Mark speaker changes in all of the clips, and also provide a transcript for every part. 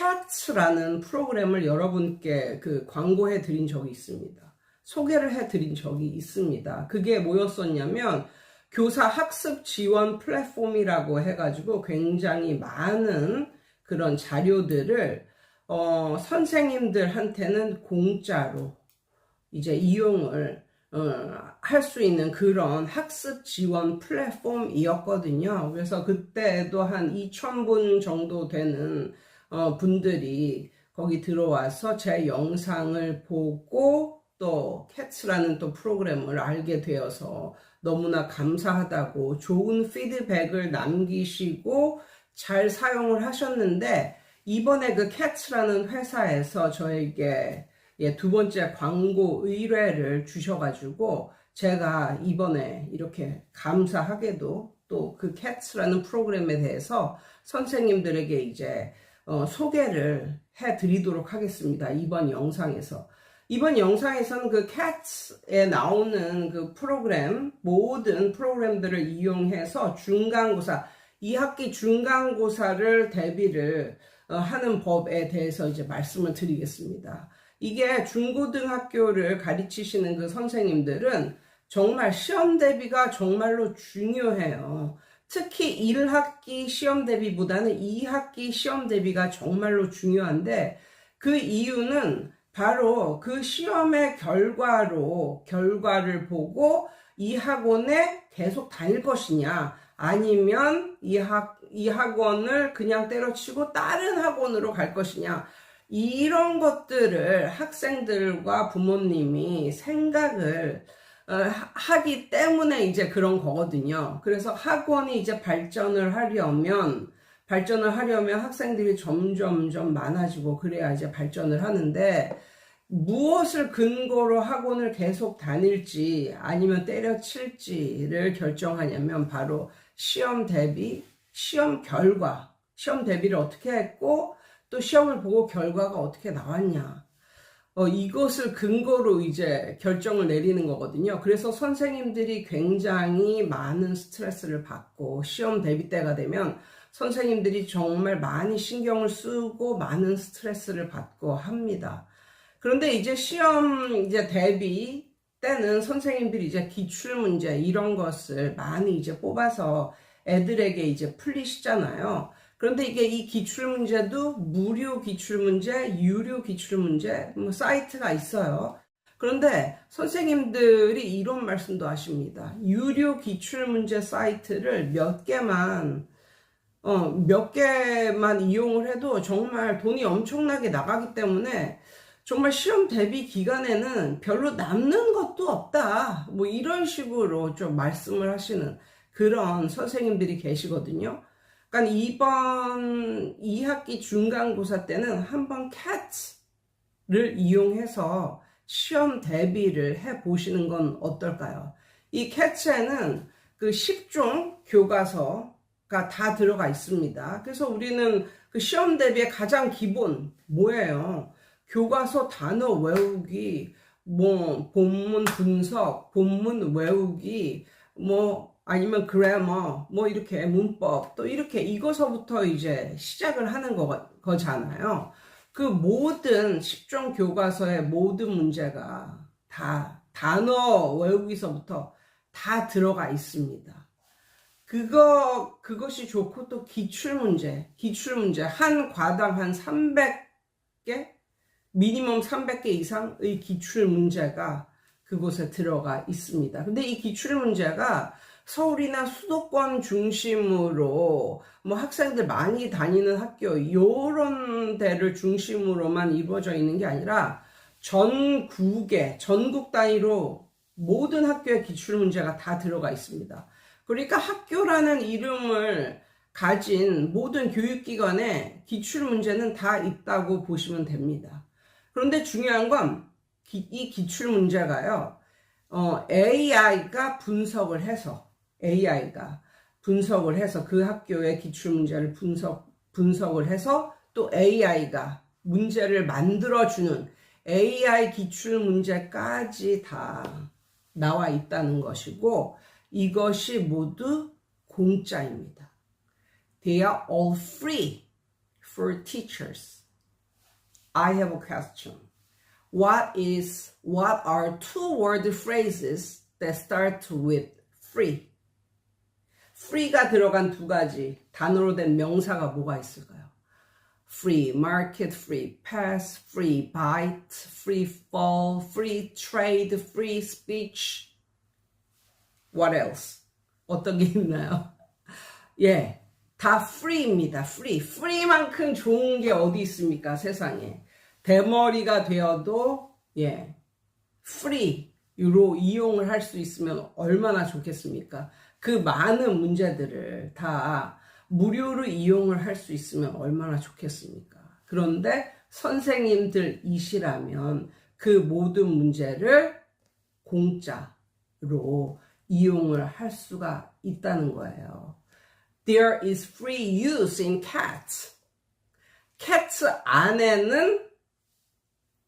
Speaker 1: CATS라는 프로그램을 여러분께 그 광고해 드린 적이 있습니다. 소개를 해 드린 적이 있습니다. 그게 뭐였었냐면 교사 학습 지원 플랫폼이라고 해가지고 굉장히 많은 그런 자료들을 어, 선생님들한테는 공짜로 이제 이용을 어, 할 수 있는 그런 학습 지원 플랫폼이었거든요. 그래서 그때도 한 2,000분 정도 되는 어, 분들이 거기 들어와서 제 영상을 보고 또 캣츠라는 또 프로그램을 알게 되어서 너무나 감사하다고 좋은 피드백을 남기시고 잘 사용을 하셨는데 이번에 그 캣츠라는 회사에서 저에게 예, 두 번째 광고 의뢰를 주셔가지고 제가 이번에 이렇게 감사하게도 또 그 캣츠라는 프로그램에 대해서 선생님들에게 이제 어, 소개를 해드리도록 하겠습니다. 이번 영상에서. 이번 영상에서는 그 캣츠에 나오는 그 프로그램, 모든 프로그램들을 이용해서 중간고사, 2학기 중간고사를 대비를 어, 하는 법에 대해서 이제 말씀을 드리겠습니다. 이게 중고등학교를 가르치시는 그 선생님들은 정말 시험 대비가 정말로 중요해요. 특히 1학기 시험 대비보다는 2학기 시험 대비가 정말로 중요한데 그 이유는 바로 그 시험의 결과로 결과를 보고 이 학원에 계속 다닐 것이냐 아니면 이, 학, 이 학원을 그냥 때려치고 다른 학원으로 갈 것이냐. 이런 것들을 학생들과 부모님이 생각을 어, 하기 때문에 이제 그런 거거든요. 그래서 학원이 이제 발전을 하려면 발전을 하려면 학생들이 점점점 많아지고 그래야 이제 발전을 하는데 무엇을 근거로 학원을 계속 다닐지 아니면 때려칠지를 결정하냐면 바로 시험 대비, 시험 결과, 시험 대비를 어떻게 했고 또 시험을 보고 결과가 어떻게 나왔냐. 어, 이것을 근거로 이제 결정을 내리는 거거든요. 그래서 선생님들이 굉장히 많은 스트레스를 받고 시험 대비 때가 되면 선생님들이 정말 많이 신경을 쓰고 많은 스트레스를 받고 합니다. 그런데 이제 시험 이제 대비 때는 선생님들이 이제 기출 문제 이런 것을 많이 이제 뽑아서 애들에게 이제 풀리시잖아요. 그런데 이게 이 기출 문제도 무료 기출 문제, 유료 기출 문제, 뭐 사이트가 있어요. 그런데 선생님들이 이런 말씀도 하십니다. 유료 기출 문제 사이트를 몇 개만 어, 몇 개만 이용을 해도 정말 돈이 엄청나게 나가기 때문에 정말 시험 대비 기간에는 별로 남는 것도 없다. 뭐 이런 식으로 좀 말씀을 하시는 그런 선생님들이 계시거든요. 그러니까 이번 2학기 중간고사 때는 한번 CAT를 이용해서 시험 대비를 해 보시는 건 어떨까요? 이 CAT에는 그 10종 교과서가 다 들어가 있습니다. 그래서 우리는 그 시험 대비의 가장 기본 뭐예요? 교과서 단어 외우기, 뭐 본문 분석, 본문 외우기, 뭐 아니면 그래머, 뭐 이렇게 문법, 또 이렇게 이거서부터 이제 시작을 하는 거, 거잖아요. 그 모든 10종 교과서의 모든 문제가 다 단어 외우기서부터 다 들어가 있습니다. 그거, 그것이 좋고 또 기출 문제, 기출 문제, 한 과당 한 300개? 미니멈 300개 이상의 기출 문제가 그곳에 들어가 있습니다. 근데 이 기출 문제가 서울이나 수도권 중심으로 뭐 학생들 많이 다니는 학교 이런 데를 중심으로만 이루어져 있는 게 아니라 전국에 전국 단위로 모든 학교의 기출 문제가 다 들어가 있습니다. 그러니까 학교라는 이름을 가진 모든 교육기관에 기출 문제는 다 있다고 보시면 됩니다. 그런데 중요한 건 이 기출 문제가요. 어, AI가 분석을 해서 AI가 분석을 해서 그 학교의 기출 문제를 분석 분석을 해서 또 AI가 문제를 만들어 주는 AI 기출 문제까지 다 나와 있다는 것이고 이것이 모두 공짜입니다. They are all free for teachers. I have a question. What is what are two word phrases that start with free? Free가 들어간 두 가지 단어로 된 명사가 뭐가 있을까요? free, market free, pass free, bite, free fall, free trade, free speech. What else? 어떤 게 있나요? 예, 다 free입니다. free. free만큼 좋은 게 어디 있습니까? 세상에. 대머리가 되어도 예, free로 이용을 할 수 있으면 얼마나 좋겠습니까? 그 많은 문제들을 다 무료로 이용을 할 수 있으면 얼마나 좋겠습니까? 그런데 선생님들이시라면 그 모든 문제를 공짜로 이용을 할 수가 있다는 거예요. There is free use in cats. cats 안에는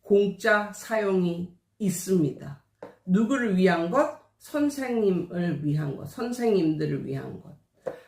Speaker 1: 공짜 사용이 있습니다. 누구를 위한 것? 선생님을 위한 것, 선생님들을 위한 것.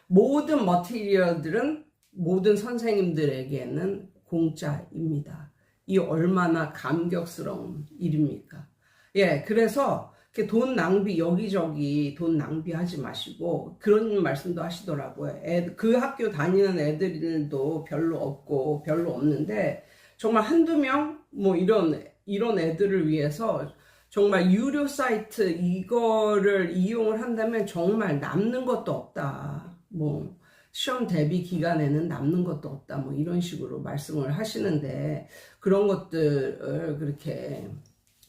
Speaker 1: 모든 머티리얼들은 모든 선생님들에게는 공짜입니다. 이 얼마나 감격스러운 일입니까? 예, 그래서 돈 낭비 여기저기 돈 낭비하지 마시고 그런 말씀도 하시더라고요. 애, 그 학교 다니는 애들도 별로 없고 별로 없는데 정말 한두 명 뭐 이런 이런 애들을 위해서 정말 유료 사이트 이거를 이용을 한다면 정말 남는 것도 없다. 뭐 시험 대비 기간에는 남는 것도 없다. 뭐 이런 식으로 말씀을 하시는데 그런 것들을 그렇게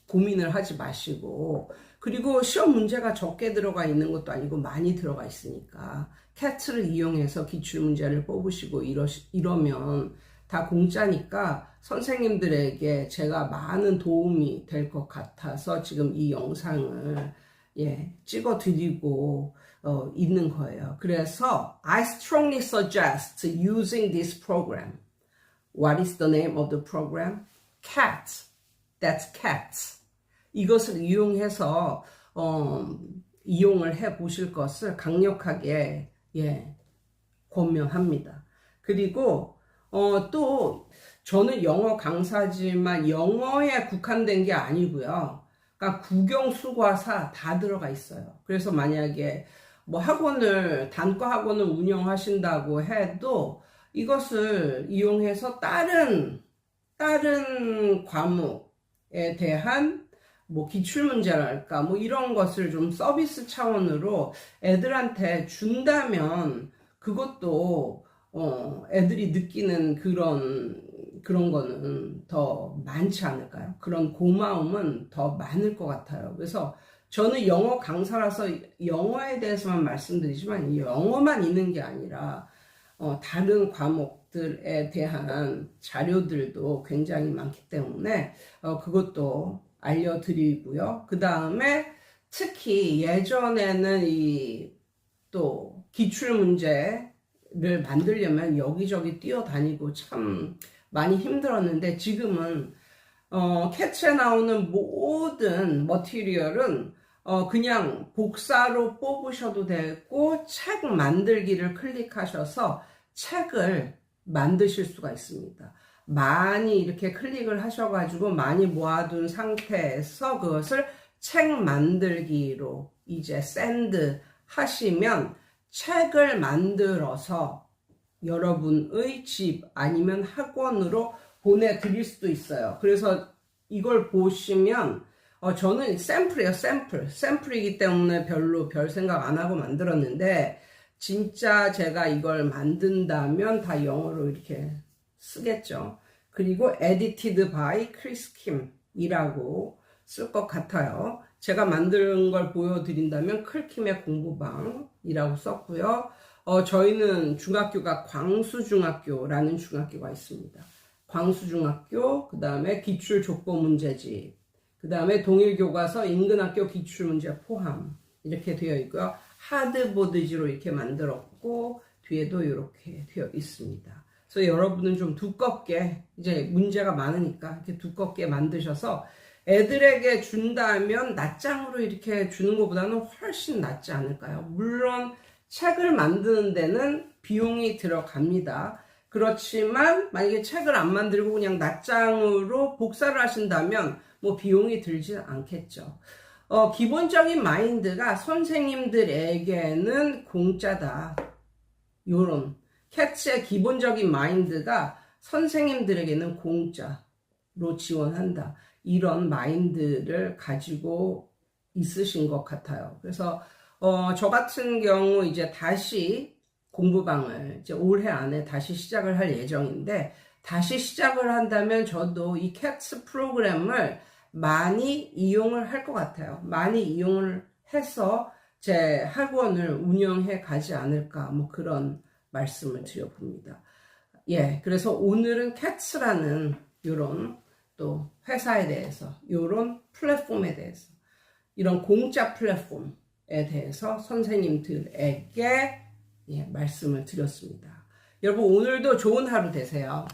Speaker 1: 고민을 하지 마시고 그리고 시험 문제가 적게 들어가 있는 것도 아니고 많이 들어가 있으니까 캐트를 이용해서 기출 문제를 뽑으시고 이러 이러면 다 공짜니까 선생님들에게 제가 많은 도움이 될 것 같아서 지금 이 영상을 예, 찍어 드리고 어, 있는 거예요. 그래서 I strongly suggest using this program. What is the name of the program? Cats. That's cats. 이것을 이용해서 어, 이용을 해 보실 것을 강력하게 예, 권면합니다. 그리고 어, 또 저는 영어 강사지만 영어에 국한된 게 아니고요. 그러니까 국영 수과사 다 들어가 있어요. 그래서 만약에 뭐 학원을 단과 학원을 운영하신다고 해도 이것을 이용해서 다른 다른 과목에 대한 뭐 기출 문제랄까 뭐 이런 것을 좀 서비스 차원으로 애들한테 준다면 그것도 어, 애들이 느끼는 그런 그런 거는 더 많지 않을까요? 그런 고마움은 더 많을 것 같아요. 그래서 저는 영어 강사라서 영어에 대해서만 말씀드리지만 영어만 있는 게 아니라 어, 다른 과목들에 대한 자료들도 굉장히 많기 때문에 어, 그것도 알려드리고요. 그 다음에 특히 예전에는 이 또 기출 문제 를 만들려면 여기저기 뛰어다니고 참 많이 힘들었는데 지금은 어, 캣츠에 나오는 모든 머티리얼은 어, 그냥 복사로 뽑으셔도 되고 책 만들기를 클릭하셔서 책을 만드실 수가 있습니다. 많이 이렇게 클릭을 하셔가지고 많이 모아둔 상태에서 그것을 책 만들기로 이제 샌드 하시면 책을 만들어서 여러분의 집 아니면 학원으로 보내드릴 수도 있어요. 그래서 이걸 보시면 어, 저는 샘플이에요, 샘플. 샘플이기 때문에 별로 별 생각 안 하고 만들었는데 진짜 제가 이걸 만든다면 다 영어로 이렇게 쓰겠죠. 그리고 edited by Chris Kim이라고 쓸 것 같아요. 제가 만든 걸 보여드린다면 클킴의 공부방이라고 썼고요. 어, 저희는 중학교가 광수중학교라는 중학교가 있습니다. 광수중학교, 그 다음에 기출족보문제집, 그 다음에 동일교과서 인근학교 기출문제 포함 이렇게 되어 있고요. 하드보드지로 이렇게 만들었고 뒤에도 이렇게 되어 있습니다. 그래서 여러분은 좀 두껍게 이제 문제가 많으니까 이렇게 두껍게 만드셔서 애들에게 준다면 낱장으로 이렇게 주는 것보다는 훨씬 낫지 않을까요? 물론 책을 만드는 데는 비용이 들어갑니다. 그렇지만 만약에 책을 안 만들고 그냥 낱장으로 복사를 하신다면 뭐 비용이 들지 않겠죠. 어, 기본적인 마인드가 선생님들에게는 공짜다. 요런 캣츠의 기본적인 마인드가 선생님들에게는 공짜로 지원한다. 이런 마인드를 가지고 있으신 것 같아요. 그래서 어, 저 같은 경우 이제 다시 공부방을 이제 올해 안에 다시 시작을 할 예정인데 다시 시작을 한다면 저도 이 캣츠 프로그램을 많이 이용을 할 것 같아요. 많이 이용을 해서 제 학원을 운영해 가지 않을까 뭐 그런 말씀을 드려봅니다. 예, 그래서 오늘은 캣츠라는 이런 또 회사에 대해서 이런 플랫폼에 대해서 이런 공짜 플랫폼에 대해서 선생님들에게 예, 말씀을 드렸습니다. 여러분 오늘도 좋은 하루 되세요.